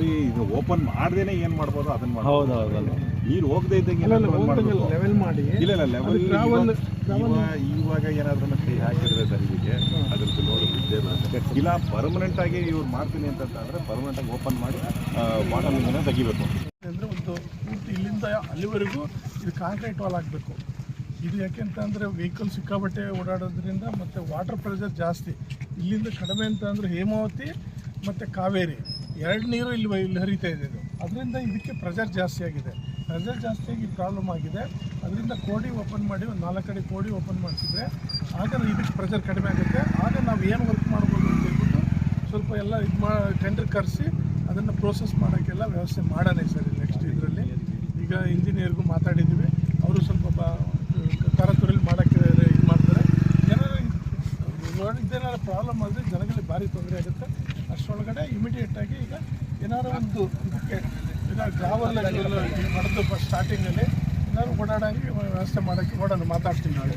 ರೀ ಇದು ಓಪನ್ ಮಾಡ್ದೇನೆ ಏನು ಮಾಡ್ಬೋದು ಅದನ್ನ ಮಾಡ್ಬೋದು. ಹೌದು ಹೌದಲ್ಲ ನೀರು ಹೋಗದೆ ಇದ್ದಂಗೆ ಲೆವೆಲ್ ಮಾಡಿ. ಇಲ್ಲ ಇಲ್ಲ ಲೆವೆಲ್ ಇವಾಗ ಏನಾದ್ರೂ ಕೈ ಹಾಕಿದ್ರೆ ದರಿವಿಗೆ ಅದ್ರದ್ದು ನೋಡಿ ಇದ್ದೇ ಇಲ್ಲ ಪರ್ಮನೆಂಟ್ ಆಗಿ ಇವ್ರು ಮಾಡ್ತೀನಿ ಅಂತಂದ್ರೆ ಪರ್ಮನೆಂಟ್ ಆಗಿ ಓಪನ್ ಮಾಡಿ ಬಾಟಲ್ ಇಂದ ತೆಗಿಬೇಕು. ಅಂದರೆ ಒಂದು ಇಲ್ಲಿಂದ ಅಲ್ಲಿವರೆಗೂ ಇದು ಕಾಂಕ್ರೀಟ್ ವಾಲ್ ಆಗಬೇಕು. ಇದು ಯಾಕೆಂತ ಅಂದರೆ ವೆಹಿಕಲ್ ಸಿಕ್ಕಾಬಟ್ಟೆ ಓಡಾಡೋದ್ರಿಂದ ಮತ್ತು ವಾಟರ್ ಪ್ರೆಷರ್ ಜಾಸ್ತಿ. ಇಲ್ಲಿಂದ ಕಡಿಮೆ ಅಂತ ಅಂದರೆ ಹೇಮಾವತಿ ಮತ್ತು ಕಾವೇರಿ. ಎರಡು ನೀರು ಇಲ್ಲಿ ಇಲ್ಲಿ ಹರಿತಾ ಇದೆ ಇದು. ಅದರಿಂದ ಇದಕ್ಕೆ ಪ್ರೆಷರ್ ಜಾಸ್ತಿ ಆಗಿದೆ. ಪ್ರೆಷರ್ ಆಗಿ ಪ್ರಾಬ್ಲಮ್ ಆಗಿದೆ. ಅದರಿಂದ ಕೋಡಿ ಓಪನ್ ಮಾಡಿ ಒಂದು ನಾಲ್ಕು ಕಡೆ ಕೋಡಿ ಓಪನ್ ಮಾಡಿಸಿದ್ರೆ ಆಗ ಇದಕ್ಕೆ ಪ್ರೆಷರ್ ಕಡಿಮೆ ಆಗುತ್ತೆ. ಆಗ ನಾವು ಏನು ವರ್ಕ್ ಮಾಡ್ಬೋದು ಅಂತ ಹೇಳ್ಬಿಟ್ಟು ಸ್ವಲ್ಪ ಎಲ್ಲ ಇದು ಮಾ ಟೆಂಡರ್ ಕರೆಸಿ ಅದನ್ನು ಪ್ರೋಸೆಸ್ ಮಾಡೋಕ್ಕೆಲ್ಲ ವ್ಯವಸ್ಥೆ ಮಾಡೋಣ ಸರ್ ನೆಕ್ಸ್ಟ್ ಇದರಲ್ಲಿ. ಈಗ ಇಂಜಿನಿಯರ್ಗೂ ಮಾತಾಡಿದ್ದೀವಿ ಅವರು ಸ್ವಲ್ಪ ಬ ತರತುರಲ್ಲಿ ಮಾಡೋಕ್ಕೆ ಇದು ಮಾಡ್ತಾರೆ. ಏನಾದ್ರು ಇದೇನಾದ್ರು ಪ್ರಾಬ್ಲಮ್ ಆದರೆ ಜನಗಳಿಗೆ ಭಾರಿ ತೊಂದರೆ ಆಗುತ್ತೆ. ಅಷ್ಟರೊಳಗಡೆ ಇಮಿಡಿಯೇಟಾಗಿ ಈಗ ಏನಾರ ಒಂದು ಇದಕ್ಕೆ ಈಗ ಗ್ರಾವಲ್ ನಡೆದು ಸ್ಟಾರ್ಟಿಂಗಲ್ಲಿ ಏನಾದ್ರು ಓಡಾಡೋಂಗೆ ವ್ಯವಸ್ಥೆ ಮಾಡೋಕ್ಕೆ ಓಡೋಣ ಮಾತಾಡ್ತೀನಿ ನಾಳೆ.